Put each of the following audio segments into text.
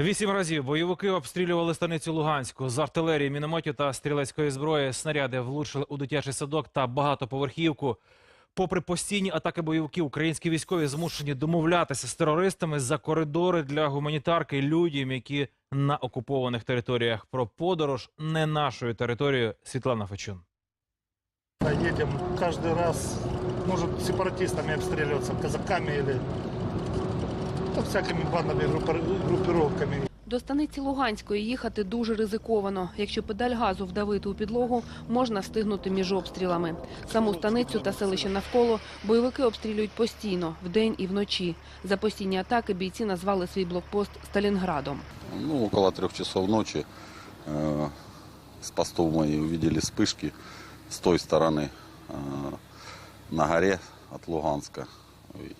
Вісім разів бойовики обстрілювали станицю Луганську з артилерії, мінометів та стрілецької зброї. Снаряди влучили у дитячий садок та багатоповерхівку. Попри постійні атаки бойовиків, українські військові змушені домовлятися з терористами за коридори для гуманітарки людям, які на окупованих територіях. Про подорож не нашою територією Світлана Фечун. Едем каждый раз, может, сепаратистами обстреливаться, казаками или ну, всякими бандами, группа- группировками. До станиці Луганської їхати дуже ризиковано. Якщо педаль газу вдавити у підлогу, можна встигнути між обстрілами. Саму станицю та селище навколо бойовики обстрілюють постійно, вдень і вночі. За постійні атаки бійці назвали свій блокпост Сталінградом. Ну, около трех часов ночи э, с постов мы увидели вспышки с той стороны э, на горе от Луганска.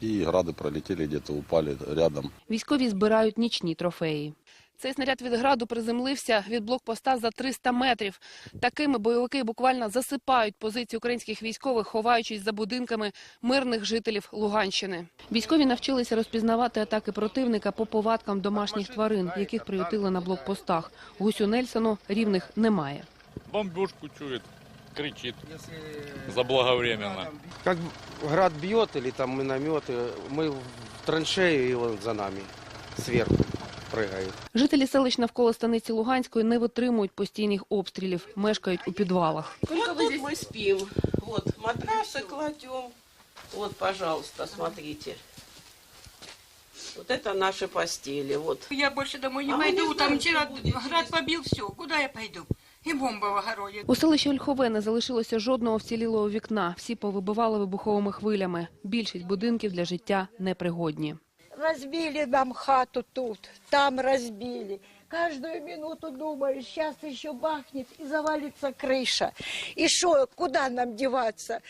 И грады пролетели, где-то упали рядом. Військові збирають нічні трофеї. Цей снаряд від граду приземлився від блокпоста за 300 метрів. Такими бойовики буквально засипають позиції українських військових, ховаючись за будинками мирних жителів Луганщини. Військові навчилися розпізнавати атаки противника по повадкам домашніх тварин, яких приютили на блокпостах. Гусю Нельсону рівних немає. бомбежку чует, кричит заблаговременно. Как град бьет или там минометы, мы в траншею и он за нами сверху прыгает. Жителі селищ навколо станиці Луганської не витримують постійних обстрілів, мешкають у підвалах. Вот тут мы спим. Вот матрасы кладем. Вот, пожалуйста, смотрите. Вот это наши постели. Вот. Я больше домой не А мы пойду, не там знаем, вчера что будет град через- побил все. Куда я пойду? И бомба в огороде. У селищі Ольхове не залишилося жодного вцілілого вікна. Всі повибивали вибуховими хвилями. Більшість будинків для життя непригодні. Разбили нам хату тут, там разбили. Каждую минуту думаю, сейчас еще бахнет и завалится крыша. И что, куда нам деваться?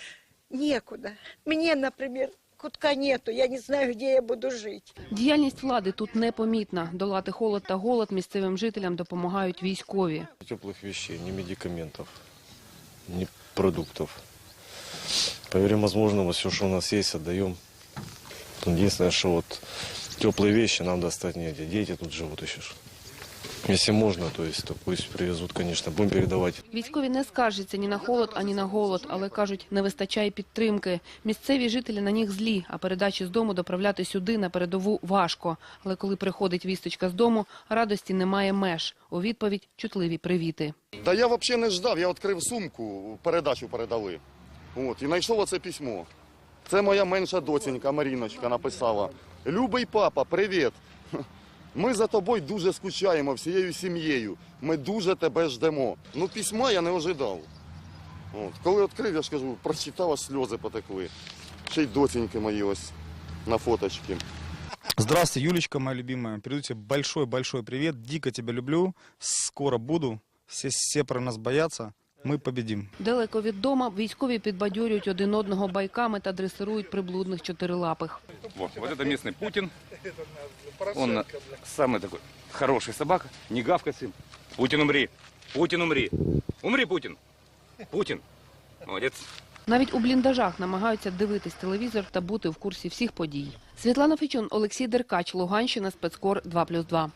Некуда. Мне, например, кутка нету, я не знаю, где я буду жить. Діяльність влади тут непомітна. Долати холод та голод місцевим жителям допомагають військові. теплых вещей, ни медикаментов, ни продуктов. По мере возможного все, что у нас есть, отдаем. Единственное, что вот теплые вещи нам достать негде. Дети тут живут еще. Если можно, то есть, то пусть привезут, конечно, будем передавать. Військові не скаржаться ні на холод, ані на голод, але кажуть, не вистачає підтримки. Місцеві жителі на них злі, а передачі з дому доправляти сюди на передову важко. Але коли приходить вісточка з дому, радості немає меж. У відповідь чутливі привіти. Та я взагалі не ждав, я відкрив сумку, передачу передали. От, і знайшов оце письмо. Це моя менша доцінька Маріночка написала. Любий папа, привіт. Ми за тобою дуже скучаємо всією сім'єю. Ми дуже тебе ждемо. Ну, письма я не ожидав. От, коли відкрив, я ж кажу, прочитав, аж сльози потекли. Ще й доціньки мої ось на фоточці. Здравствуй, Юлечка, моя любимая. Передаю тебе большой-большой привет. Дико тебя люблю. Скоро буду. Все, все про нас боятся. Мы победим. Далеко від дома військові підбадьорюють один одного байками та дресирують приблудних чотирилапих. Вот, вот это местный Путин. Он самый такой хороший собака. Не гавкай, сын. Путин, умри. Путин, умри. Умри, Путин. Путин. Молодец. Навіть у бліндажах намагаються дивитись телевізор та бути в курсі всіх подій. Світлана Фечун, Олексій Деркач, Луганщина, спецкор 2+,2.